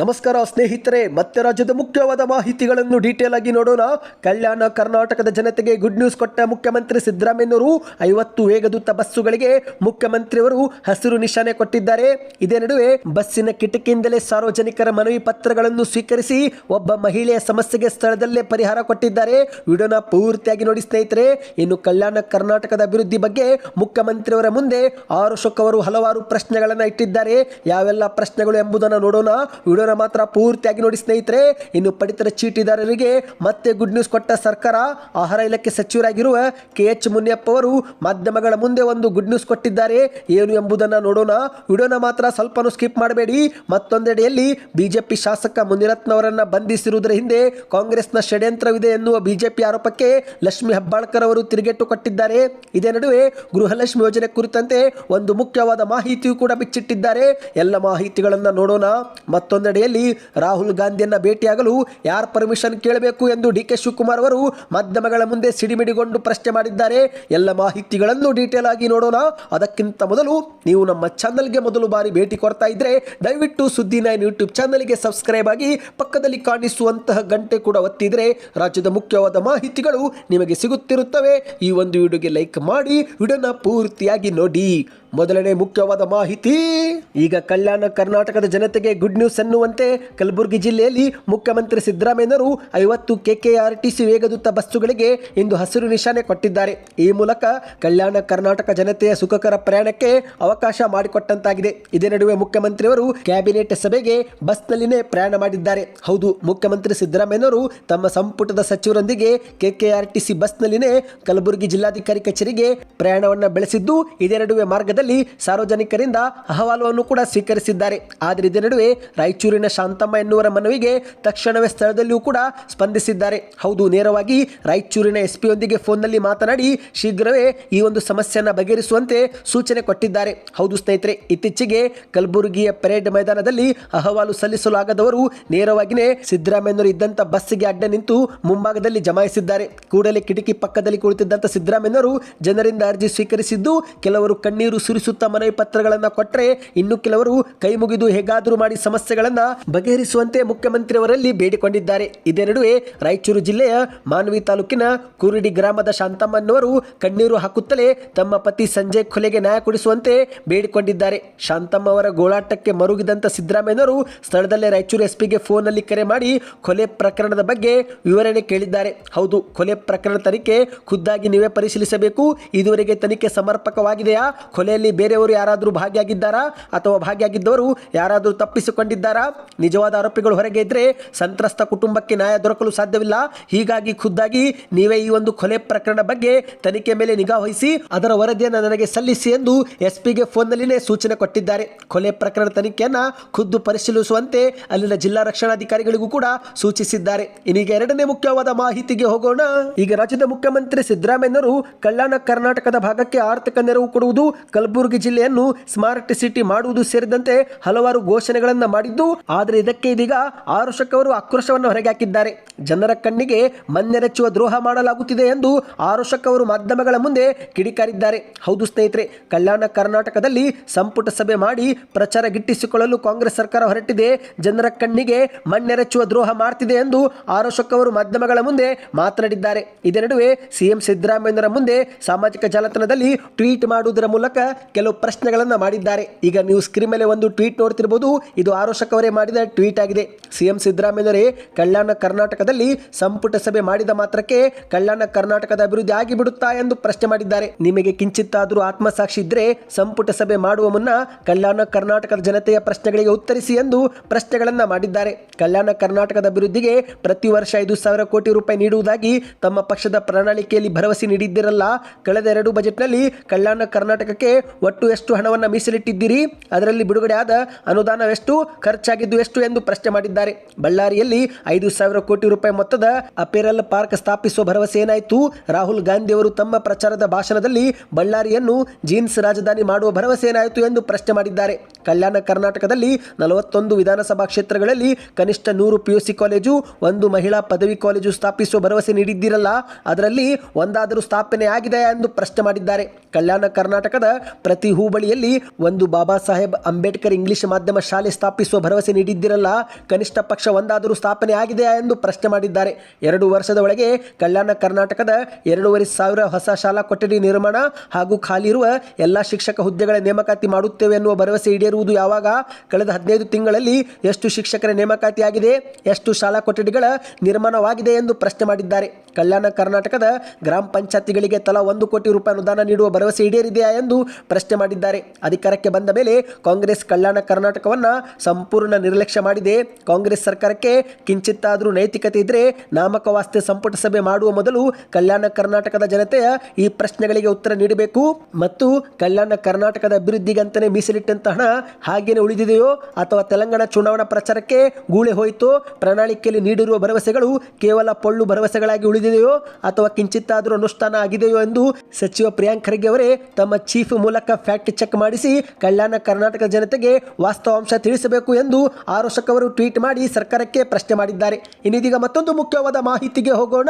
ನಮಸ್ಕಾರ ಸ್ನೇಹಿತರೆ, ಮತ್ತೆ ರಾಜ್ಯದ ಮುಖ್ಯವಾದ ಮಾಹಿತಿಗಳನ್ನು ಡೀಟೇಲ್ ಆಗಿ ನೋಡೋಣ. ಕಲ್ಯಾಣ ಕರ್ನಾಟಕದ ಜನತೆಗೆ ಗುಡ್ ನ್ಯೂಸ್ ಕೊಟ್ಟ ಮುಖ್ಯಮಂತ್ರಿ ಸಿದ್ದರಾಮಯ್ಯನವರು ಐವತ್ತು ವೇಗದೂತ ಬಸ್ಸುಗಳಿಗೆ ಮುಖ್ಯಮಂತ್ರಿಯವರು ಹಸಿರು ನಿಶಾನೆ ಕೊಟ್ಟಿದ್ದಾರೆ. ಇದೇ ನಡುವೆ ಬಸ್ಸಿನ ಕಿಟಕಿಯಿಂದಲೇ ಸಾರ್ವಜನಿಕರ ಮನವಿ ಪತ್ರಗಳನ್ನು ಸ್ವೀಕರಿಸಿ ಒಬ್ಬ ಮಹಿಳೆಯ ಸಮಸ್ಯೆಗೆ ಸ್ಥಳದಲ್ಲೇ ಪರಿಹಾರ ಕೊಟ್ಟಿದ್ದಾರೆ. ವಿಡಿಯೋನ ಪೂರ್ತಿಯಾಗಿ ನೋಡಿ ಸ್ನೇಹಿತರೆ, ಇನ್ನು ಕಲ್ಯಾಣ ಕರ್ನಾಟಕದ ಅಭಿವೃದ್ಧಿ ಬಗ್ಗೆ ಮುಖ್ಯಮಂತ್ರಿಯವರ ಮುಂದೆ ಆರು ಶೋಕವರು ಹಲವಾರು ಪ್ರಶ್ನೆಗಳನ್ನು ಇಟ್ಟಿದ್ದಾರೆ. ಯಾವೆಲ್ಲ ಪ್ರಶ್ನೆಗಳು ಎಂಬುದನ್ನು ನೋಡೋಣ. ವಿಡಿಯೋನ ಮಾತ್ರ ಪೂರ್ತಿಯಾಗಿ ನೋಡಿ ಸ್ನೇಹಿತರೆ, ಇನ್ನು ಪಡಿತರ ಚೀಟಿದಾರರಿಗೆ ಮತ್ತೆ ಗುಡ್ ನ್ಯೂಸ್ ಕೊಟ್ಟ ಸರ್ಕಾರ, ಆಹಾರ ಇಲಾಖೆ ಸಚಿವರಾಗಿರುವ ಕೆ ಎಚ್ ಮುನಿಯಪ್ಪ ಅವರು ಮಾಧ್ಯಮಗಳ ಮುಂದೆ ಒಂದು ಗುಡ್ ನ್ಯೂಸ್ ಕೊಟ್ಟಿದ್ದಾರೆ. ಏನು ಎಂಬುದನ್ನು ನೋಡೋಣ. ವಿಡಿಯೋನ ಮಾತ್ರ ಸ್ವಲ್ಪನೂ ಸ್ಕಿಪ್ ಮಾಡಬೇಡಿ. ಮತ್ತೊಂದೆಡೆಯಲ್ಲಿ ಬಿಜೆಪಿ ಶಾಸಕ ಮುನಿರತ್ನವರನ್ನ ಬಂಧಿಸಿರುವುದರ ಹಿಂದೆ ಕಾಂಗ್ರೆಸ್ನ ಷಡ್ಯಂತ್ರವಿದೆ ಎನ್ನುವ ಬಿಜೆಪಿ ಆರೋಪಕ್ಕೆ ಲಕ್ಷ್ಮಿ ಹೆಬ್ಬಾಳ್ಕರ್ ಅವರು ತಿರುಗೇಟು ಕೊಟ್ಟಿದ್ದಾರೆ. ಇದೇ ನಡುವೆ ಗೃಹಲಕ್ಷ್ಮಿ ಯೋಜನೆ ಕುರಿತಂತೆ ಒಂದು ಮುಖ್ಯವಾದ ಮಾಹಿತಿಯು ಕೂಡ ಬಿಚ್ಚಿಟ್ಟಿದ್ದಾರೆ. ಎಲ್ಲ ಮಾಹಿತಿಗಳನ್ನು ನೋಡೋಣ. ಮತ್ತೊಂದೆಡೆಯಲ್ಲಿ ರಾಹುಲ್ ಗಾಂಧಿಯನ್ನ ಭೇಟಿಯಾಗಲು ಯಾರ ಪರ್ಮಿಷನ್ ಕೇಳಬೇಕು ಎಂದು ಡಿ ಕೆ ಶಿವಕುಮಾರ್ ಅವರು ಮಾಧ್ಯಮಗಳ ಮುಂದೆ ಸಿಡಿಮಿಡಿಗೊಂಡು ಪ್ರಶ್ನೆ ಮಾಡಿದ್ದಾರೆ. ಎಲ್ಲ ಮಾಹಿತಿಗಳನ್ನು ಡೀಟೇಲ್ ಆಗಿ ನೋಡೋಣ. ಅದಕ್ಕಿಂತ ಮೊದಲು ನೀವು ನಮ್ಮ ಚಾನಲ್ಗೆ ಮೊದಲು ಬಾರಿ ಭೇಟಿ ಕೊಡ್ತಾ ಇದ್ರೆ ದಯವಿಟ್ಟು ಸುದ್ದಿ ನೈನ್ ಯೂಟ್ಯೂಬ್ ಚಾನಲ್ಗೆ ಸಬ್ಸ್ಕ್ರೈಬ್ ಆಗಿ ಪಕ್ಕದಲ್ಲಿ ಕಾಣಿಸುವಂತಹ ಗಂಟೆ ಕೂಡ ಒತ್ತಿದ್ರೆ ರಾಜ್ಯದ ಮುಖ್ಯವಾದ ಮಾಹಿತಿಗಳು ನಿಮಗೆ ಸಿಗುತ್ತಿರುತ್ತವೆ. ಈ ಒಂದು ವಿಡಿಯೋಗೆ ಲೈಕ್ ಮಾಡಿ, ವಿಡಿಯೋನ ಪೂರ್ತಿಯಾಗಿ ನೋಡಿ. ಮೊದಲನೇ ಮುಖ್ಯವಾದ ಮಾಹಿತಿ. ಈಗ ಕಲ್ಯಾಣ ಕರ್ನಾಟಕದ ಜನತೆಗೆ ಗುಡ್ ನ್ಯೂಸ್ ಅನ್ನುವಂತೆ ಕಲಬುರಗಿ ಜಿಲ್ಲೆಯಲ್ಲಿ ಮುಖ್ಯಮಂತ್ರಿ ಸಿದ್ದರಾಮಯ್ಯನವರು ಐವತ್ತು ಕೆಕೆಆರ್ಟಿಸಿ ವೇಗದೂತ ಬಸ್ಸುಗಳಿಗೆ ಇಂದು ಹಸಿರು ನಿಶಾನೆ ಕೊಟ್ಟಿದ್ದಾರೆ. ಈ ಮೂಲಕ ಕಲ್ಯಾಣ ಕರ್ನಾಟಕ ಜನತೆಯ ಸುಖಕರ ಪ್ರಯಾಣಕ್ಕೆ ಅವಕಾಶ ಮಾಡಿಕೊಟ್ಟಂತಾಗಿದೆ. ಇದೇ ನಡುವೆ ಮುಖ್ಯಮಂತ್ರಿಯವರು ಕ್ಯಾಬಿನೆಟ್ ಸಭೆಗೆ ಬಸ್ನಲ್ಲಿನೇ ಪ್ರಯಾಣ ಮಾಡಿದ್ದಾರೆ. ಹೌದು, ಮುಖ್ಯಮಂತ್ರಿ ಸಿದ್ದರಾಮಯ್ಯನವರು ತಮ್ಮ ಸಂಪುಟದ ಸಚಿವರೊಂದಿಗೆ ಕೆಕೆಆರ್ಟಿಸಿ ಬಸ್ನಲ್ಲಿನೇ ಕಲಬುರಗಿ ಜಿಲ್ಲಾಧಿಕಾರಿ ಕಚೇರಿಗೆ ಪ್ರಯಾಣವನ್ನು ಬೆಳೆಸಿದ್ದು, ಇದೇ ನಡುವೆ ಮಾರ್ಗದಲ್ಲಿ ಸಾರ್ವಜನಿಕರಿಂದ ಅಹವಾಲುವನ್ನು ಕೂಡ ಸ್ವೀಕರಿಸಿದ್ದಾರೆ. ಆದರೆ ಇದೇ ನಡುವೆ ರಾಯಚೂರಿನ ಶಾಂತಮ್ಮ ಎನ್ನುವರ ಮನವಿಗೆ ತಕ್ಷಣವೇ ಸ್ಥಳದಲ್ಲಿಯೂ ಕೂಡ ಸ್ಪಂದಿಸಿದ್ದಾರೆ. ಹೌದು, ನೇರವಾಗಿ ರಾಯಚೂರಿನ ಎಸ್ ಪಿಯೊಂದಿಗೆ ಫೋನ್ನಲ್ಲಿ ಮಾತನಾಡಿ ಶೀಘ್ರವೇ ಈ ಒಂದು ಸಮಸ್ಯೆಯನ್ನು ಬಗೆಹರಿಸುವಂತೆ ಸೂಚನೆ ಕೊಟ್ಟಿದ್ದಾರೆ. ಹೌದು ಸ್ನೇಹಿತರೆ, ಇತ್ತೀಚೆಗೆ ಕಲಬುರಗಿಯ ಪರೇಡ್ ಮೈದಾನದಲ್ಲಿ ಅಹವಾಲು ಸಲ್ಲಿಸಲಾಗದವರು ನೇರವಾಗಿಯೇ ಸಿದ್ದರಾಮಯ್ಯನವರು ಇದ್ದಂಥ ಬಸ್ಸಿಗೆ ಅಡ್ಡ ನಿಂತು ಮುಂಭಾಗದಲ್ಲಿ ಜಮಾಯಿಸಿದ್ದಾರೆ. ಕೂಡಲೇ ಕಿಟಕಿ ಪಕ್ಕದಲ್ಲಿ ಕುಳಿತಿದ್ದಂಥ ಸಿದ್ದರಾಮಯ್ಯನವರು ಜನರಿಂದ ಅರ್ಜಿ ಸ್ವೀಕರಿಸಿದ್ದು ಕೆಲವರು ಕಣ್ಣೀರು ಸುರಿಸುತ್ತಾ ಮನವಿ ಪತ್ರಗಳನ್ನು ಕೊಟ್ಟರೆ ಇನ್ನು ಕೆಲವರು ಕೈ ಮುಗಿದು ಹೇಗಾದರೂ ಮಾಡಿ ಸಮಸ್ಯೆಗಳನ್ನು ಬಗೆಹರಿಸುವಂತೆ ಮುಖ್ಯಮಂತ್ರಿಯವರಲ್ಲಿ ಬೇಡಿಕೊಂಡಿದ್ದಾರೆ. ಇದೇ ನಡುವೆ ರಾಯಚೂರು ಜಿಲ್ಲೆಯ ಮಾನ್ವಿ ತಾಲೂಕಿನ ಕುರುಡಿ ಗ್ರಾಮದ ಶಾಂತಮ್ಮನವರು ಕಣ್ಣೀರು ಹಾಕುತ್ತಲೇ ತಮ್ಮ ಪತಿ ಸಂಜಯ್ ಕೊಲೆಗೆ ನ್ಯಾಯ ಕೊಡಿಸುವಂತೆ ಬೇಡಿಕೊಂಡಿದ್ದಾರೆ. ಶಾಂತಮ್ಮ ಅವರ ಗೋಳಾಟಕ್ಕೆ ಮರುಗಿದಂತ ಸಿದ್ದರಾಮಯ್ಯನವರು ಸ್ಥಳದಲ್ಲೇ ರಾಯಚೂರು ಎಸ್ಪಿಗೆ ಫೋನ್ನಲ್ಲಿ ಕರೆ ಮಾಡಿ ಕೊಲೆ ಪ್ರಕರಣದ ಬಗ್ಗೆ ವಿವರಣೆ ಕೇಳಿದ್ದಾರೆ. ಹೌದು, ಕೊಲೆ ಪ್ರಕರಣ ತನಿಖೆ ಖುದ್ದಾಗಿ ನೀವೇ ಪರಿಶೀಲಿಸಬೇಕು. ಇದುವರೆಗೆ ತನಿಖೆ ಸಮರ್ಪಕವಾಗಿದೆಯಾ? ಕೊಲೆಯಲ್ಲಿ ಬೇರೆಯವರು ಯಾರಾದರೂ ಭಾಗಿಯಾಗಿದ್ದಾರಾ? ಅಥವಾ ಭಾಗಿಯಾಗಿದ್ದವರು ಯಾರಾದರೂ ತಪ್ಪಿಸಿಕೊಂಡಿದ್ದಾರಾ? ನಿಜವಾದ ಆರೋಪಿಗಳು ಹೊರಗೆ ಇದ್ದರೆ ಸಂತ್ರಸ್ತ ಕುಟುಂಬಕ್ಕೆ ನ್ಯಾಯ ದೊರಕಲು ಸಾಧ್ಯವಿಲ್ಲ. ಹೀಗಾಗಿ ಖುದ್ದಾಗಿ ನೀವೇ ಈ ಒಂದು ಕೊಲೆ ಪ್ರಕರಣ ಬಗ್ಗೆ ತನಿಖೆ ಮೇಲೆ ನಿಗಾ ವಹಿಸಿ ಅದರ ವರದಿಯನ್ನು ನನಗೆ ಸಲ್ಲಿಸಿ ಎಂದು ಎಸ್ಪಿಗೆ ಫೋನ್ನಲ್ಲಿನೇ ಸೂಚನೆ ಕೊಟ್ಟಿದ್ದಾರೆ. ಕೊಲೆ ಪ್ರಕರಣ ತನಿಖೆಯನ್ನ ಖುದ್ದು ಪರಿಶೀಲಿಸುವಂತೆ ಅಲ್ಲಿನ ಜಿಲ್ಲಾ ರಕ್ಷಣಾಧಿಕಾರಿಗಳಿಗೂ ಕೂಡ ಸೂಚಿಸಿದ್ದಾರೆ. ಇನ್ನೀಗ ಎರಡನೇ ಮುಖ್ಯವಾದ ಮಾಹಿತಿಗೆ ಹೋಗೋಣ. ಈಗ ರಾಜ್ಯದ ಮುಖ್ಯಮಂತ್ರಿ ಸಿದ್ದರಾಮಯ್ಯನವರು ಕಲ್ಯಾಣ ಕರ್ನಾಟಕದ ಭಾಗಕ್ಕೆ ಆರ್ಥಿಕ ನೆರವು ಕೊಡುವುದು ಕಲಬುರಗಿ ಜಿಲ್ಲೆಯನ್ನು ಸ್ಮಾರ್ಟ್ ಸಿಟಿ ಮಾಡುವುದು ಸೇರಿದಂತೆ ಹಲವಾರು ಘೋಷಣೆಗಳನ್ನು ಮಾಡಿದ್ದು, ಆದರೆ ಇದಕ್ಕೆ ಇದೀಗ ಆರೋಷಕವರು ಆಕ್ರೋಶವನ್ನು ಹೊರಗೆ ಹಾಕಿದ್ದಾರೆ. ಜನರ ಕಣ್ಣಿಗೆ ಮಣ್ಣೆರಚುವ ದ್ರೋಹ ಮಾಡಲಾಗುತ್ತಿದೆ ಎಂದು ಆರುಷಕ್ ಅವರು ಮಾಧ್ಯಮಗಳ ಮುಂದೆ ಕಿಡಿಕಾರಿದ್ದಾರೆ. ಹೌದು ಸ್ನೇಹಿತರೆ, ಕಲ್ಯಾಣ ಕರ್ನಾಟಕದಲ್ಲಿ ಸಂಪುಟ ಸಭೆ ಮಾಡಿ ಪ್ರಚಾರ ಗಿಟ್ಟಿಸಿಕೊಳ್ಳಲು ಕಾಂಗ್ರೆಸ್ ಸರ್ಕಾರ ಹೊರಟಿದೆ. ಜನರ ಕಣ್ಣಿಗೆ ಮಣ್ಣೆರಚುವ ದ್ರೋಹ ಮಾಡ್ತಿದೆ ಎಂದು ಆರೋಶಕ್ ಅವರು ಮಾಧ್ಯಮಗಳ ಮುಂದೆ ಮಾತನಾಡಿದ್ದಾರೆ. ಇದೇ ನಡುವೆ ಸಿಎಂ ಸಿದ್ದರಾಮಯ್ಯನವರ ಮುಂದೆ ಸಾಮಾಜಿಕ ಜಾಲತಾಣದಲ್ಲಿ ಟ್ವೀಟ್ ಮಾಡುವುದರ ಮೂಲಕ ಕೆಲವು ಪ್ರಶ್ನೆಗಳನ್ನು ಮಾಡಿದ್ದಾರೆ. ಈಗ ನೀವು ಸ್ಕ್ರೀನ್ ಮೇಲೆ ಒಂದು ಟ್ವೀಟ್ ನೋಡ್ತಿರ್ಬೋದು. ಇದು ಆರೋಶಕ್ ಅವರೇ ಮಾಡಿದ ಟ್ವೀಟ್ ಆಗಿದೆ. ಸಿಎಂ ಸಿದ್ದರಾಮಯ್ಯರೇ ಕಲ್ಯಾಣ ಕರ್ನಾಟಕದಲ್ಲಿ ಸಂಪುಟ ಸಭೆ ಮಾಡಿದ ಮಾತ್ರಕ್ಕೆ ಕಲ್ಯಾಣ ಕರ್ನಾಟಕದ ಅಭಿವೃದ್ಧಿ ಆಗಿಬಿಡುತ್ತಾ ಎಂದು ಪ್ರಶ್ನೆ ಮಾಡಿದ್ದಾರೆ. ನಿಮಗೆ ಕಿಂಚಿತ್ತಾದರೂ ಆತ್ಮಸಾಕ್ಷಿ ಇದ್ರೆ ಸಂಪುಟ ಸಭೆ ಮಾಡುವ ಮುನ್ನ ಕಲ್ಯಾಣ ಕರ್ನಾಟಕದ ಜನತೆಯ ಪ್ರಶ್ನೆಗಳಿಗೆ ಉತ್ತರಿಸಿ ಎಂದು ಪ್ರಶ್ನೆಗಳನ್ನು ಮಾಡಿದ್ದಾರೆ. ಕಲ್ಯಾಣ ಕರ್ನಾಟಕದ ಅಭಿವೃದ್ಧಿಗೆ ಪ್ರತಿ ವರ್ಷ ಐದು ಸಾವಿರ ಕೋಟಿ ರೂಪಾಯಿ ನೀಡುವುದಾಗಿ ತಮ್ಮ ಪಕ್ಷದ ಪ್ರಣಾಳಿಕೆಯಲ್ಲಿ ಭರವಸೆ ನೀಡಿದ್ದಿರಲ್ಲ. ಕಳೆದ ಎರಡು ಬಜೆಟ್ನಲ್ಲಿ ಕಲ್ಯಾಣ ಕರ್ನಾಟಕಕ್ಕೆ ಒಟ್ಟು ಎಷ್ಟು ಹಣವನ್ನು ಮೀಸಲಿಟ್ಟಿದ್ದೀರಿ? ಅದರಲ್ಲಿ ಬಿಡುಗಡೆ ಆದ ಅನುದಾನವೆಷ್ಟು? ಖರ್ಚಾಗಿದ್ದು ಎಷ್ಟು ಎಂದು ಪ್ರಶ್ನೆ ಮಾಡಿದ್ದಾರೆ. ಬಳ್ಳಾರಿಯಲ್ಲಿ ಐದು ಸಾವಿರ ಕೋಟಿ ರೂಪಾಯಿ ಮೊತ್ತದ ಅಪೇರಲ್ ಪಾರ್ಕ್ ಸ್ಥಾಪಿಸುವ ಭರವಸೆ ಏನಾಯಿತು? ರಾಹುಲ್ ಗಾಂಧಿ ಅವರು ತಮ್ಮ ಪ್ರಚಾರದ ಭಾಷಣದಲ್ಲಿ ಬಳ್ಳಾರಿಯನ್ನು ಜೀನ್ಸ್ ರಾಜಧಾನಿ ಮಾಡುವ ಭರವಸೆ ಏನಾಯಿತು ಎಂದು ಪ್ರಶ್ನೆ ಮಾಡಿದ್ದಾರೆ. ಕಲ್ಯಾಣ ಕರ್ನಾಟಕದಲ್ಲಿ ನಲವತ್ತೊಂದು ವಿಧಾನಸಭಾ ಕ್ಷೇತ್ರಗಳಲ್ಲಿ ಕನಿಷ್ಠ ನೂರು ಪಿಯುಸಿ ಕಾಲೇಜು, ಒಂದು ಮಹಿಳಾ ಪದವಿ ಕಾಲೇಜು ಸ್ಥಾಪಿಸುವ ಭರವಸೆ ನೀಡಿದ್ದೀರಲ್ಲ, ಅದರಲ್ಲಿ ಒಂದಾದರೂ ಸ್ಥಾಪನೆ ಆಗಿದೆ ಎಂದು ಪ್ರಶ್ನೆ ಮಾಡಿದ್ದಾರೆ. ಕಲ್ಯಾಣ ಕರ್ನಾಟಕದ ಪ್ರತಿ ಹೂಬಳಿಯಲ್ಲಿ ಒಂದು ಬಾಬಾ ಸಾಹೇಬ್ ಅಂಬೇಡ್ಕರ್ ಇಂಗ್ಲಿಷ್ ಮಾಧ್ಯಮ ಶಾಲೆ ಸ್ಥಾಪಿಸುವ ಭರವಸೆ ನೀಡಿದ್ದಿರಲ್ಲ, ಕನಿಷ್ಠ ಪಕ್ಷ ಒಂದಾದರೂ ಸ್ಥಾಪನೆ ಆಗಿದೆಯಾ ಎಂದು ಪ್ರಶ್ನೆ ಮಾಡಿದ್ದಾರೆ. ಎರಡು ವರ್ಷದ ಒಳಗೆ ಕಲ್ಯಾಣ ಕರ್ನಾಟಕದ ಎರಡೂವರೆ ಸಾವಿರ ಹೊಸ ಶಾಲಾ ಕೊಠಡಿ ನಿರ್ಮಾಣ ಹಾಗೂ ಖಾಲಿ ಇರುವ ಎಲ್ಲ ಶಿಕ್ಷಕ ಹುದ್ದೆಗಳ ನೇಮಕಾತಿ ಮಾಡುತ್ತೇವೆ ಎನ್ನುವ ಭರವಸೆ ಈಡೇರುವುದು ಯಾವಾಗ? ಕಳೆದ ಹದಿನೈದು ತಿಂಗಳಲ್ಲಿ ಎಷ್ಟು ಶಿಕ್ಷಕರ ನೇಮಕಾತಿ ಆಗಿದೆ ಎಷ್ಟು ಶಾಲಾ ಕೊಠಡಿಗಳ ನಿರ್ಮಾಣವಾಗಿದೆ ಎಂದು ಪ್ರಶ್ನೆ ಮಾಡಿದ್ದಾರೆ. ಕಲ್ಯಾಣ ಕರ್ನಾಟಕದ ಗ್ರಾಮ ಪಂಚಾಯತಿಗಳಿಗೆ ತಲಾ ಒಂದು ಕೋಟಿ ರೂಪಾಯಿ ಅನುದಾನ ನೀಡುವ ಭರವಸೆ ಈಡೇರಿದೆಯಾ ಎಂದು ಪ್ರಶ್ನೆ ಮಾಡಿದ್ದಾರೆ. ಅಧಿಕಾರಕ್ಕೆ ಬಂದ ಮೇಲೆ ಕಾಂಗ್ರೆಸ್ ಕಲ್ಯಾಣ ಕರ್ನಾಟಕವನ್ನ ಸಂಪೂರ್ಣ ನಿರ್ಲಕ್ಷ್ಯ ಮಾಡಿದೆ. ಕಾಂಗ್ರೆಸ್ ಸರ್ಕಾರಕ್ಕೆ ಕಿಂಚಿತ್ತಾದರೂ ನೈತಿಕತೆ ಇದ್ರೆ ನಾಮಕವಾಸ್ತೆ ಸಂಪುಟ ಸಭೆ ಮಾಡುವ ಮೊದಲು ಕಲ್ಯಾಣ ಕರ್ನಾಟಕದ ಜನತೆಯ ಈ ಪ್ರಶ್ನೆಗಳಿಗೆ ಉತ್ತರ ನೀಡಬೇಕು. ಮತ್ತು ಕಲ್ಯಾಣ ಕರ್ನಾಟಕದ ಅಭಿವೃದ್ಧಿಗಂತಲೇ ಮೀಸಲಿಟ್ಟಂತ ಹಣ ಹಾಗೇನೆ ಉಳಿದಿದೆಯೋ ಅಥವಾ ತೆಲಂಗಾಣ ಚುನಾವಣಾ ಪ್ರಚಾರಕ್ಕೆ ಗೂಳೆ ಹೋಯಿತೋ, ಪ್ರಣಾಳಿಕೆಯಲ್ಲಿ ನೀಡಿರುವ ಭರವಸೆಗಳು ಕೇವಲ ಪೊಳ್ಳು ಭರವಸೆಗಳಾಗಿ ಉಳಿದಿದೆಯೋ ಅಥವಾ ಕಿಂಚಿತ್ತಾದರೂ ಅನುಷ್ಠಾನ ಆಗಿದೆಯೋ ಎಂದು ಸಚಿವ ಪ್ರಿಯಾಂಕ್ ಖರ್ಗೆ ಅವರೇ ತಮ್ಮ ಚೀಫ್ ಫ್ಯಾಕ್ಟ್ ಚೆಕ್ ಮಾಡಿಸಿ ಕಲ್ಯಾಣ ಕರ್ನಾಟಕ ಜನತೆಗೆ ವಾಸ್ತವಾಂಶ ತಿಳಿಸಬೇಕು ಎಂದು ಆರೋಶಕ್ ಅವರು ಟ್ವೀಟ್ ಮಾಡಿ ಸರ್ಕಾರಕ್ಕೆ ಪ್ರಶ್ನೆ ಮಾಡಿದ್ದಾರೆ. ಇನ್ನಿದೀಗ ಮತ್ತೊಂದು ಮುಖ್ಯವಾದ ಮಾಹಿತಿಗೆ ಹೋಗೋಣ.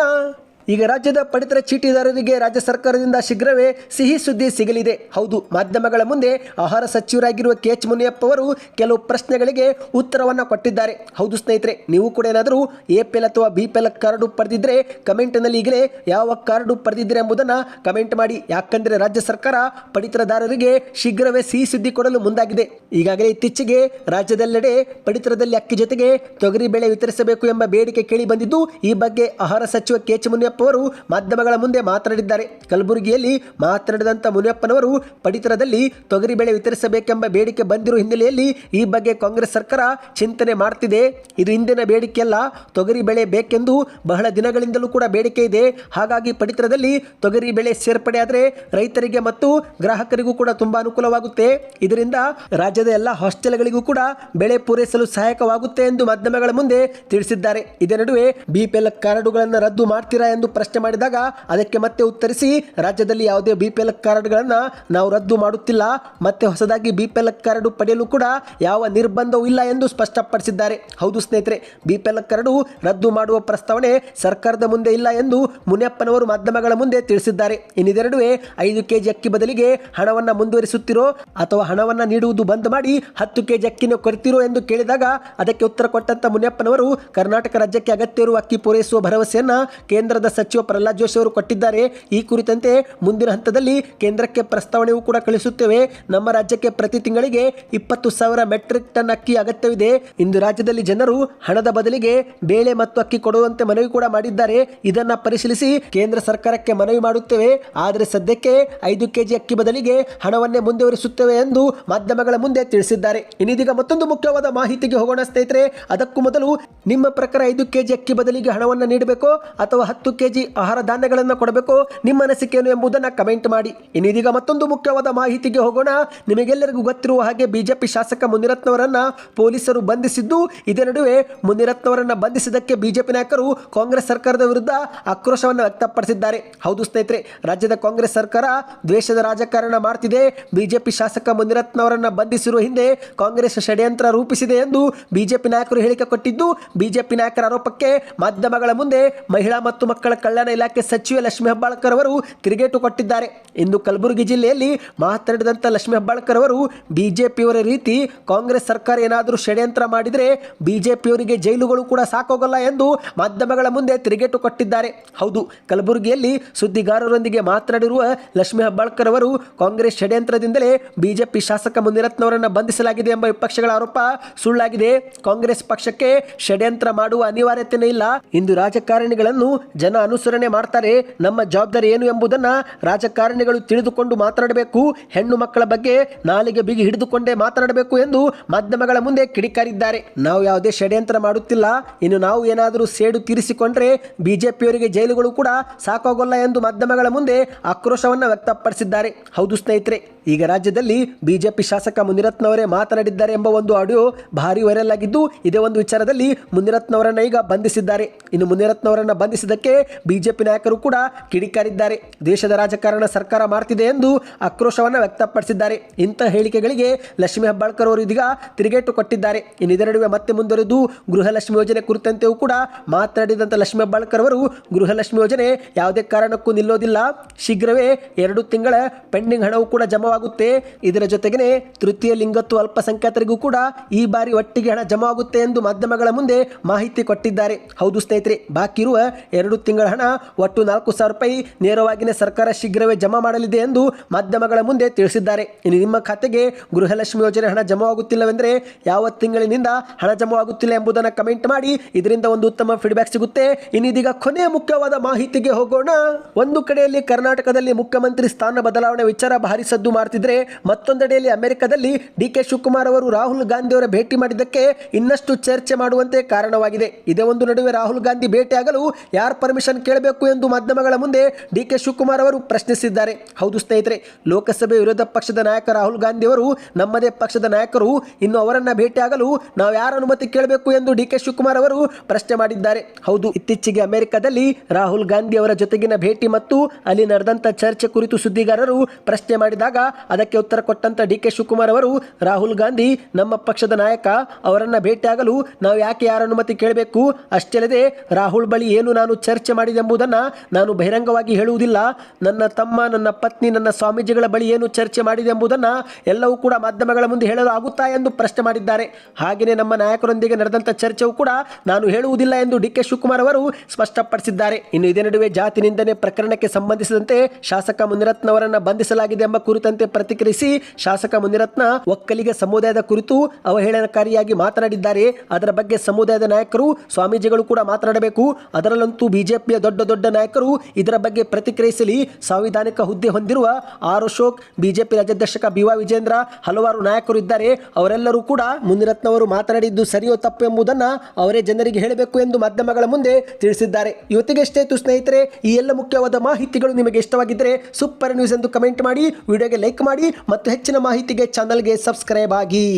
ಈಗ ರಾಜ್ಯದ ಪಡಿತರ ಚೀಟಿದಾರರಿಗೆ ರಾಜ್ಯ ಸರ್ಕಾರದಿಂದ ಶೀಘ್ರವೇ ಸಿಹಿ ಸುದ್ದಿ ಸಿಗಲಿದೆ. ಹೌದು, ಮಾಧ್ಯಮಗಳ ಮುಂದೆ ಆಹಾರ ಸಚಿವರಾಗಿರುವ ಕೆ ಎಚ್ ಮುನಿಯಪ್ಪ ಅವರು ಕೆಲವು ಪ್ರಶ್ನೆಗಳಿಗೆ ಉತ್ತರವನ್ನು ಕೊಟ್ಟಿದ್ದಾರೆ. ಹೌದು ಸ್ನೇಹಿತರೆ, ನೀವು ಕೂಡ ಏನಾದರೂ ಎ ಪಿ ಅಥವಾ ಬಿ ಪಿ ಎಲ್ ಕಾರ್ಡು ಪಡೆದಿದ್ರೆ ಕಮೆಂಟ್ನಲ್ಲಿ ಈಗಲೇ ಯಾವ ಕಾರ್ಡು ಪಡೆದಿದ್ದರೆ ಎಂಬುದನ್ನು ಕಮೆಂಟ್ ಮಾಡಿ. ಯಾಕಂದರೆ ರಾಜ್ಯ ಸರ್ಕಾರ ಪಡಿತರದಾರರಿಗೆ ಶೀಘ್ರವೇ ಸಿಹಿ ಸುದ್ದಿ ಕೊಡಲು ಮುಂದಾಗಿದೆ. ಈಗಾಗಲೇ ಇತ್ತೀಚೆಗೆ ರಾಜ್ಯದೆಲ್ಲೆಡೆ ಪಡಿತರದಲ್ಲಿ ಅಕ್ಕಿ ಜೊತೆಗೆ ತೊಗರಿ ಬೆಳೆ ವಿತರಿಸಬೇಕು ಎಂಬ ಬೇಡಿಕೆ ಕೇಳಿ ಬಂದಿದ್ದು, ಈ ಬಗ್ಗೆ ಆಹಾರ ಸಚಿವ ಕೆ ಎಚ್ ಅವರು ಮಾಧ್ಯಮಗಳ ಮುಂದೆ ಮಾತನಾಡಿದ್ದಾರೆ. ಕಲಬುರಗಿಯಲ್ಲಿ ಮಾತನಾಡಿದಂಥ ಮುನಿಯಪ್ಪನವರು ಪಡಿತರದಲ್ಲಿ ತೊಗರಿ ಬೆಳೆ ವಿತರಿಸಬೇಕೆಂಬ ಬೇಡಿಕೆ ಬಂದಿರುವ ಹಿನ್ನೆಲೆಯಲ್ಲಿ ಈ ಬಗ್ಗೆ ಕಾಂಗ್ರೆಸ್ ಸರ್ಕಾರ ಚಿಂತನೆ ಮಾಡ್ತಿದೆ. ಇದು ಇಂದಿನ ಬೇಡಿಕೆಯಲ್ಲ, ತೊಗರಿ ಬೆಳೆ ಬೇಕೆಂದು ಬಹಳ ದಿನಗಳಿಂದಲೂ ಕೂಡ ಬೇಡಿಕೆ ಇದೆ. ಹಾಗಾಗಿ ಪಡಿತರದಲ್ಲಿ ತೊಗರಿ ಬೆಳೆ ಸೇರ್ಪಡೆ ಆದರೆ ರೈತರಿಗೆ ಮತ್ತು ಗ್ರಾಹಕರಿಗೂ ಕೂಡ ತುಂಬಾ ಅನುಕೂಲವಾಗುತ್ತೆ. ಇದರಿಂದ ರಾಜ್ಯದ ಎಲ್ಲ ಹಾಸ್ಟೆಲ್ಗಳಿಗೂ ಕೂಡ ಬೆಳೆ ಪೂರೈಸಲು ಸಹಾಯಕವಾಗುತ್ತೆ ಎಂದು ಮಾಧ್ಯಮಗಳ ಮುಂದೆ ತಿಳಿಸಿದ್ದಾರೆ. ಇದೇ ನಡುವೆ ಬಿಪಿಎಲ್ ಕಾರ್ಡುಗಳನ್ನು ರದ್ದು ಮಾಡ್ತೀರಾ ಪ್ರಶ್ನೆ ಮಾಡಿದಾಗ ಅದಕ್ಕೆ ಮತ್ತೆ ಉತ್ತರಿಸಿ, ರಾಜ್ಯದಲ್ಲಿ ಯಾವುದೇ ಬಿಪಿಎಲ್ ಕಾರ್ಡ್ಗಳನ್ನು ನಾವು ರದ್ದು ಮಾಡುತ್ತಿಲ್ಲ, ಮತ್ತೆ ಹೊಸದಾಗಿ ಬಿಪಿಎಲ್ ಕಾರ್ಡ್ ಪಡೆಯಲು ಕೂಡ ಯಾವ ನಿರ್ಬಂಧವೂ ಇಲ್ಲ ಎಂದು ಸ್ಪಷ್ಟಪಡಿಸಿದ್ದಾರೆ. ಹೌದು ಸ್ನೇಹಿತರೆ ಬಿಪಿಎಲ್ ಕಾರ್ಡು ರದ್ದು ಮಾಡುವ ಪ್ರಸ್ತಾವನೆ ಸರ್ಕಾರದ ಮುಂದೆ ಇಲ್ಲ ಎಂದು ಮುನಿಯಪ್ಪನವರು ಮಾಧ್ಯಮಗಳ ಮುಂದೆ ತಿಳಿಸಿದ್ದಾರೆ. ಇನ್ನಿದೆರಡುವೆ ಐದು ಕೆಜಿ ಅಕ್ಕಿ ಬದಲಿಗೆ ಹಣವನ್ನು ಮುಂದುವರಿಸುತ್ತಿರೋ ಅಥವಾ ಹಣವನ್ನು ನೀಡುವುದು ಬಂದ್ ಮಾಡಿ ಹತ್ತು ಕೆಜಿ ಅಕ್ಕಿನ ಕೊಡ್ತಿರೋ ಎಂದು ಕೇಳಿದಾಗ ಅದಕ್ಕೆ ಉತ್ತರ ಕೊಟ್ಟಂತ ಮುನಿಯಪ್ಪನವರು, ಕರ್ನಾಟಕ ರಾಜ್ಯಕ್ಕೆ ಅಗತ್ಯ ಇರುವ ಅಕ್ಕಿ ಪೂರೈಸುವ ಭರವಸೆಯನ್ನ ಕೇಂದ್ರದ ಸಚಿವ ಪ್ರಹ್ಲಾದ್ ಜೋಶಿ ಅವರು ಕೊಟ್ಟಿದ್ದಾರೆ. ಈ ಕುರಿತಂತೆ ಮುಂದಿನ ಹಂತದಲ್ಲಿ ಕೇಂದ್ರಕ್ಕೆ ಪ್ರಸ್ತಾವನೆಯೂ ಕೂಡ ಕಳಿಸುತ್ತೇವೆ. ನಮ್ಮ ರಾಜ್ಯಕ್ಕೆ ಪ್ರತಿ ತಿಂಗಳಿಗೆ ಇಪ್ಪತ್ತು ಸಾವಿರ ಮೆಟ್ರಿಕ್ ಟನ್ ಅಕ್ಕಿ ಅಗತ್ಯವಿದೆ. ಇಂದು ರಾಜ್ಯದಲ್ಲಿ ಜನರು ಹಣದ ಬದಲಿಗೆ ಬೇಳೆ ಮತ್ತು ಅಕ್ಕಿ ಕೊಡುವಂತೆ ಮನವಿ ಕೂಡ ಮಾಡಿದ್ದಾರೆ. ಇದನ್ನ ಪರಿಶೀಲಿಸಿ ಕೇಂದ್ರ ಸರ್ಕಾರಕ್ಕೆ ಮನವಿ ಮಾಡುತ್ತೇವೆ. ಆದರೆ ಸದ್ಯಕ್ಕೆ ಐದು ಕೆಜಿ ಅಕ್ಕಿ ಬದಲಿಗೆ ಹಣವನ್ನೇ ಮುಂದುವರಿಸುತ್ತೇವೆ ಎಂದು ಮಾಧ್ಯಮಗಳ ಮುಂದೆ ತಿಳಿಸಿದ್ದಾರೆ. ಇನ್ನಿದೀಗ ಮತ್ತೊಂದು ಮುಖ್ಯವಾದ ಮಾಹಿತಿಗೆ ಹೋಗೋಣ ಸ್ನೇಹಿತರೆ. ಅದಕ್ಕೂ ಮೊದಲು ನಿಮ್ಮ ಪ್ರಕಾರ ಐದು ಕೆಜಿ ಅಕ್ಕಿ ಬದಲಿಗೆ ಹಣವನ್ನು ನೀಡಬೇಕೋ ಅಥವಾ ಹತ್ತು ಕೆಜಿ ಆಹಾರ ಧಾನ್ಯಗಳನ್ನು ಕೊಡಬೇಕು. ನಿಮ್ಮ ಅನಿಸಿಕೆಯನ್ನು ಎಂಬುದನ್ನು ಕಮೆಂಟ್ ಮಾಡಿ. ಇನ್ನಿದೀಗ ಮತ್ತೊಂದು ಮುಖ್ಯವಾದ ಮಾಹಿತಿಗೆ ಹೋಗೋಣ. ನಿಮಗೆಲ್ಲರಿಗೂ ಗೊತ್ತಿರುವ ಹಾಗೆ ಬಿಜೆಪಿ ಶಾಸಕ ಮುನಿರತ್ನವರನ್ನ ಪೊಲೀಸರು ಬಂಧಿಸಿದ್ದು, ಇದೇ ನಡುವೆ ಮುನಿರತ್ನವರನ್ನ ಬಂಧಿಸಿದ್ದಕ್ಕೆ ಬಿಜೆಪಿ ನಾಯಕರು ಕಾಂಗ್ರೆಸ್ ಸರ್ಕಾರದ ವಿರುದ್ಧ ಆಕ್ರೋಶವನ್ನು ವ್ಯಕ್ತಪಡಿಸಿದ್ದಾರೆ. ಹೌದು ಸ್ನೇಹಿತರೆ, ರಾಜ್ಯದ ಕಾಂಗ್ರೆಸ್ ಸರ್ಕಾರ ದ್ವೇಷದ ರಾಜಕಾರಣ ಮಾಡ್ತಿದೆ. ಬಿಜೆಪಿ ಶಾಸಕ ಮುನಿರತ್ನವರನ್ನ ಬಂಧಿಸಿರುವ ಹಿಂದೆ ಕಾಂಗ್ರೆಸ್ ಷಡ್ಯಂತ್ರ ರೂಪಿಸಿದೆ ಎಂದು ಬಿಜೆಪಿ ನಾಯಕರು ಹೇಳಿಕೆ ಕೊಟ್ಟಿದ್ದು, ಬಿಜೆಪಿ ನಾಯಕರ ಆರೋಪಕ್ಕೆ ಮಾಧ್ಯಮಗಳ ಮುಂದೆ ಮಹಿಳಾ ಮತ್ತು ಮಕ್ಕಳ ಕಲ್ಯಾಣ ಇಲಾಖೆ ಸಚಿವೆ ಲಕ್ಷ್ಮೀ ಹೆಬ್ಬಾಳ್ಕರ್ ಅವರು ತಿರುಗೇಟು ಕೊಟ್ಟಿದ್ದಾರೆ. ಇಂದು ಕಲಬುರಗಿ ಜಿಲ್ಲೆಯಲ್ಲಿ ಮಾತನಾಡಿದಂಥ ಲಕ್ಷ್ಮೀ ಹೆಬ್ಬಾಳ್ಕರ್ ಅವರು, ಬಿಜೆಪಿಯವರ ರೀತಿ ಕಾಂಗ್ರೆಸ್ ಸರ್ಕಾರ ಏನಾದರೂ ಷಡ್ಯಂತ್ರ ಮಾಡಿದರೆ ಬಿಜೆಪಿಯವರಿಗೆ ಜೈಲುಗಳು ಕೂಡ ಸಾಕೋಗಲ್ಲ ಎಂದು ಮಾಧ್ಯಮಗಳ ಮುಂದೆ ತಿರುಗೇಟು ಕೊಟ್ಟಿದ್ದಾರೆ. ಹೌದು, ಕಲಬುರಗಿಯಲ್ಲಿ ಸುದ್ದಿಗಾರರೊಂದಿಗೆ ಮಾತನಾಡಿರುವ ಲಕ್ಷ್ಮೀ ಹೆಬ್ಬಾಳ್ಕರ್ ಅವರು, ಕಾಂಗ್ರೆಸ್ ಷಡ್ಯಂತ್ರದಿಂದಲೇ ಬಿಜೆಪಿ ಶಾಸಕ ಮುನಿರತ್ನವರನ್ನು ಬಂಧಿಸಲಾಗಿದೆ ಎಂಬ ವಿಪಕ್ಷಗಳ ಆರೋಪ ಸುಳ್ಳಾಗಿದೆ. ಕಾಂಗ್ರೆಸ್ ಪಕ್ಷಕ್ಕೆ ಷಡ್ಯಂತ್ರ ಮಾಡುವ ಅನಿವಾರ್ಯತೆಯೇ ಇಲ್ಲ. ಇಂದು ರಾಜಕಾರಣಿಗಳನ್ನು ಜನ ಅನುಸರಣೆ ಮಾಡ್ತಾರೆ. ನಮ್ಮ ಜವಾಬ್ದಾರಿ ಏನು ಎಂಬುದನ್ನ ರಾಜಕಾರಣಿಗಳು ತಿಳಿದುಕೊಂಡು ಮಾತನಾಡಬೇಕು. ಹೆಣ್ಣು ಮಕ್ಕಳ ಬಗ್ಗೆ ನಾಲಿಗೆ ಬಿಗಿ ಹಿಡಿದುಕೊಂಡೇ ಮಾತನಾಡಬೇಕು ಎಂದು ಮಾಧ್ಯಮಗಳ ಮುಂದೆ ಕಿಡಿಕಾರಿದ್ದಾರೆ. ನಾವು ಯಾವುದೇ ಷಡ್ಯಂತ್ರ ಮಾಡುತ್ತಿಲ್ಲ. ಇನ್ನು ನಾವು ಏನಾದರೂ ಸೇಡು ತೀರಿಸಿಕೊಂಡ್ರೆ ಬಿಜೆಪಿಯವರಿಗೆ ಜೈಲುಗಳು ಕೂಡ ಸಾಕಾಗೋಲ್ಲ ಎಂದು ಮಾಧ್ಯಮಗಳ ಮುಂದೆ ಆಕ್ರೋಶವನ್ನು ವ್ಯಕ್ತಪಡಿಸಿದ್ದಾರೆ. ಹೌದು ಸ್ನೇಹಿತರೆ, ಈಗ ರಾಜ್ಯದಲ್ಲಿ ಬಿಜೆಪಿ ಶಾಸಕ ಮುನಿರತ್ನವರೇ ಮಾತನಾಡಿದ್ದಾರೆ ಎಂಬ ಒಂದು ಆಡಿಯೋ ಭಾರಿ ವೈರಲ್ ಆಗಿದ್ದು, ಇದೇ ಒಂದು ವಿಚಾರದಲ್ಲಿ ಮುನಿರತ್ನವರನ್ನ ಈಗ ಬಂಧಿಸಿದ್ದಾರೆ. ಇನ್ನು ಮುನಿರತ್ನವರನ್ನ ಬಂಧಿಸಿದ್ದಕ್ಕೆ ಬಿಜೆಪಿ ನಾಯಕರು ಕೂಡ ಕಿಡಿಕಾರಿದ್ದಾರೆ. ದೇಶದ ರಾಜಕಾರಣ ಸರ್ಕಾರ ಮಾಡ್ತಿದೆ ಎಂದು ಆಕ್ರೋಶವನ್ನು ವ್ಯಕ್ತಪಡಿಸಿದ್ದಾರೆ. ಇಂಥ ಹೇಳಿಕೆಗಳಿಗೆ ಲಕ್ಷ್ಮೀ ಹೆಬ್ಬಾಳ್ಕರ್ ಅವರು ಇದೀಗ ತಿರುಗೇಟು ಕೊಟ್ಟಿದ್ದಾರೆ. ಇನ್ನಿದರ ನಡುವೆ ಮತ್ತೆ ಮುಂದುವರೆದು ಗೃಹಲಕ್ಷ್ಮಿ ಯೋಜನೆ ಕುರಿತಂತೆಯೂ ಕೂಡ ಮಾತನಾಡಿದಂಥ ಲಕ್ಷ್ಮೀ ಹೆಬ್ಬಾಳ್ಕರ್ ಅವರು, ಗೃಹಲಕ್ಷ್ಮಿ ಯೋಜನೆ ಯಾವುದೇ ಕಾರಣಕ್ಕೂ ನಿಲ್ಲೋದಿಲ್ಲ. ಶೀಘ್ರವೇ ಎರಡು ತಿಂಗಳ ಪೆಂಡಿಂಗ್ ಹಣವು ಕೂಡ ಜಮವಾಗುತ್ತೆ. ಇದರ ಜೊತೆಗೇನೆ ತೃತೀಯ ಲಿಂಗತ್ವ ಅಲ್ಪಸಂಖ್ಯಾತರಿಗೂ ಕೂಡ ಈ ಬಾರಿ ಒಟ್ಟಿಗೆ ಹಣ ಜಮಾವಾಗುತ್ತೆ ಎಂದು ಮಾಧ್ಯಮಗಳ ಮುಂದೆ ಮಾಹಿತಿ ಕೊಟ್ಟಿದ್ದಾರೆ. ಹೌದು ಸ್ನೇಹಿತರೆ ಬಾಕಿ ಇರುವ ಎರಡು ತಿಂಗಳ ಹಣ ಒಟ್ಟು ನಾಲ್ಕು ಸಾವಿರ ರೂಪಾಯಿ ನೇರವಾಗಿಯೇ ಸರ್ಕಾರ ಶೀಘ್ರವೇ ಜಮಾ ಮಾಡಲಿದೆ ಎಂದು ಮಾಧ್ಯಮಗಳ ಮುಂದೆ ತಿಳಿಸಿದ್ದಾರೆ. ಇನ್ನು ನಿಮ್ಮ ಖಾತೆಗೆ ಗೃಹಲಕ್ಷ್ಮಿ ಯೋಜನೆ ಹಣ ಜಮಾವಾಗುತ್ತಿಲ್ಲವೆಂದರೆ ಯಾವ ತಿಂಗಳಿನಿಂದ ಹಣ ಜಮಾವಾಗುತ್ತಿಲ್ಲ ಎಂಬುದನ್ನು ಕಮೆಂಟ್ ಮಾಡಿ. ಇದರಿಂದ ಒಂದು ಉತ್ತಮ ಫೀಡ್ಬ್ಯಾಕ್ ಸಿಗುತ್ತೆ. ಇನ್ನಿದೀಗ ಕೊನೆಯ ಮುಖ್ಯವಾದ ಮಾಹಿತಿಗೆ ಹೋಗೋಣ. ಒಂದು ಕಡೆಯಲ್ಲಿ ಕರ್ನಾಟಕದಲ್ಲಿ ಮುಖ್ಯಮಂತ್ರಿ ಸ್ಥಾನ ಬದಲಾವಣೆ ವಿಚಾರ ಭಾರಿ ಸದ್ದು ಮಾಡ್ತಿದ್ರೆ ಮತ್ತೊಂದೆಡೆಯಲ್ಲಿ ಅಮೆರಿಕದಲ್ಲಿ ಡಿ ಕೆ ಶಿವಕುಮಾರ್ ಅವರು ರಾಹುಲ್ ಗಾಂಧಿ ಅವರ ಭೇಟಿ ಮಾಡಿದ್ದಕ್ಕೆ ಇನ್ನಷ್ಟು ಚರ್ಚೆ ಮಾಡುವಂತೆ ಕಾರಣವಾಗಿದೆ. ಇದೇ ಒಂದು ನಡುವೆ ರಾಹುಲ್ ಗಾಂಧಿ ಭೇಟಿಯಾಗಲು ಯಾರು ಪರ್ಮಿಷನ್ ಕೇಳಬೇಕು ಎಂದು ಮಾಧ್ಯಮಗಳ ಮುಂದೆ ಡಿ ಕೆ ಶಿವಕುಮಾರ್ ಅವರು ಪ್ರಶ್ನಿಸಿದ್ದಾರೆ. ಹೌದು ಸ್ನೇಹಿತರೆ, ಲೋಕಸಭೆ ವಿರೋಧ ಪಕ್ಷದ ನಾಯಕ ರಾಹುಲ್ ಗಾಂಧಿ ಅವರು ನಮ್ಮದೇ ಪಕ್ಷದ ನಾಯಕರು ಇನ್ನು ಅವರನ್ನ ಭೇಟಿಯಾಗಲು ನಾವು ಯಾರ ಅನುಮತಿ ಕೇಳಬೇಕು ಎಂದು ಡಿ ಕೆ ಶಿವಕುಮಾರ್ ಅವರು ಪ್ರಶ್ನೆ ಮಾಡಿದ್ದಾರೆ. ಹೌದು, ಇತ್ತೀಚೆಗೆ ಅಮೆರಿಕದಲ್ಲಿ ರಾಹುಲ್ ಗಾಂಧಿ ಅವರ ಜೊತೆಗಿನ ಭೇಟಿ ಮತ್ತು ಅಲ್ಲಿ ನಡೆದಂತ ಚರ್ಚೆ ಕುರಿತು ಸುದ್ದಿಗಾರರು ಪ್ರಶ್ನೆ ಮಾಡಿದಾಗ ಅದಕ್ಕೆ ಉತ್ತರ ಕೊಟ್ಟಂತ ಡಿ ಕೆ ಶಿವಕುಮಾರ್ ಅವರು, ರಾಹುಲ್ ಗಾಂಧಿ ನಮ್ಮ ಪಕ್ಷದ ನಾಯಕ, ಅವರನ್ನ ಭೇಟಿಯಾಗಲು ನಾವು ಯಾಕೆ ಯಾರ ಅನುಮತಿ ಕೇಳಬೇಕು? ಅಷ್ಟೇ ರಾಹುಲ್ ಬಳಿ ಏನು ನಾನು ಚರ್ಚೆ ಮಾಡಿದೆ ಎಂಬುದನ್ನು ನಾನು ಬಹಿರಂಗವಾಗಿ ಹೇಳುವುದಿಲ್ಲ. ನನ್ನ ತಮ್ಮ, ನನ್ನ ಪತ್ನಿ, ನನ್ನ ಸ್ವಾಮೀಜಿಗಳ ಬಳಿ ಏನು ಚರ್ಚೆ ಮಾಡಿದೆ ಎಂಬುದನ್ನು ಎಲ್ಲವೂ ಕೂಡ ಮಾಧ್ಯಮಗಳ ಮುಂದೆ ಹೇಳಲು ಆಗುತ್ತಾ ಎಂದು ಪ್ರಶ್ನೆ ಮಾಡಿದ್ದಾರೆ. ಹಾಗೆಯೇ ನಮ್ಮ ನಾಯಕರೊಂದಿಗೆ ನಡೆದಂಥ ಚರ್ಚೆಯೂ ಕೂಡ ನಾನು ಹೇಳುವುದಿಲ್ಲ ಎಂದು ಡಿ ಕೆ ಶಿವಕುಮಾರ್ ಅವರು ಸ್ಪಷ್ಟಪಡಿಸಿದ್ದಾರೆ. ಇನ್ನು ಇದೇ ನಡುವೆ ಜಾತಿ ನಿಂದನೆ ಪ್ರಕರಣಕ್ಕೆ ಸಂಬಂಧಿಸಿದಂತೆ ಶಾಸಕ ಮುನಿರತ್ನ ಅವರನ್ನು ಬಂಧಿಸಲಾಗಿದೆ ಎಂಬ ಕುರಿತಂತೆ ಪ್ರತಿಕ್ರಿಯಿಸಿ ಶಾಸಕ ಮುನಿರತ್ನ ಒಕ್ಕಲಿಗ ಸಮುದಾಯದ ಕುರಿತು ಅವಹೇಳನಕಾರಿಯಾಗಿ ಮಾತನಾಡಿದ್ದಾರೆ. ಅದರ ಬಗ್ಗೆ ಸಮುದಾಯದ ನಾಯಕರು, ಸ್ವಾಮೀಜಿಗಳು ಕೂಡ ಮಾತನಾಡಬೇಕು. ಅದರಲ್ಲಂತೂ ಬಿಜೆಪಿಯ ದೊಡ್ಡ ದೊಡ್ಡ ನಾಯಕರು ಇದರ ಬಗ್ಗೆ ಪ್ರತಿಕ್ರಿಯಿಸಲಿ. ಸಾಂವಿಧಾನಿಕ ಹುದ್ದೆ ಹೊಂದಿರುವ ಆರ್ ಅಶೋಕ್, ಬಿಜೆಪಿ ರಾಜ್ಯಾಧ್ಯಕ್ಷ ಬಿ ವೈ ವಿಜೇಂದ್ರ ಹಲವಾರು ನಾಯಕರು ಇದ್ದಾರೆ. ಅವರೆಲ್ಲರೂ ಕೂಡ ಮುನಿರತ್ನ ಅವರು ಮಾತನಾಡಿದ್ದು ಸರಿಯೋ ತಪ್ಪು ಎಂಬುದನ್ನು ಅವರೇ ಜನರಿಗೆ ಹೇಳಬೇಕು ಎಂದು ಮಾಧ್ಯಮಗಳ ಮುಂದೆ ತಿಳಿಸಿದ್ದಾರೆ. ಇವತ್ತಿಗೆ ಎಷ್ಟೇತು ಸ್ನೇಹಿತರೆ, ಈ ಎಲ್ಲ ಮುಖ್ಯವಾದ ಮಾಹಿತಿಗಳು ನಿಮಗೆ ಇಷ್ಟವಾಗಿದ್ದರೆ ಸೂಪರ್ ನ್ಯೂಸ್ ಎಂದು ಕಮೆಂಟ್ ಮಾಡಿ, ವಿಡಿಯೋಗೆ ಲೈಕ್ ಮಾಡಿ, ಮತ್ತು ಹೆಚ್ಚಿನ ಮಾಹಿತಿಗೆ ಚಾನಲ್ಗೆ ಸಬ್ಸ್ಕ್ರೈಬ್ ಆಗಿ.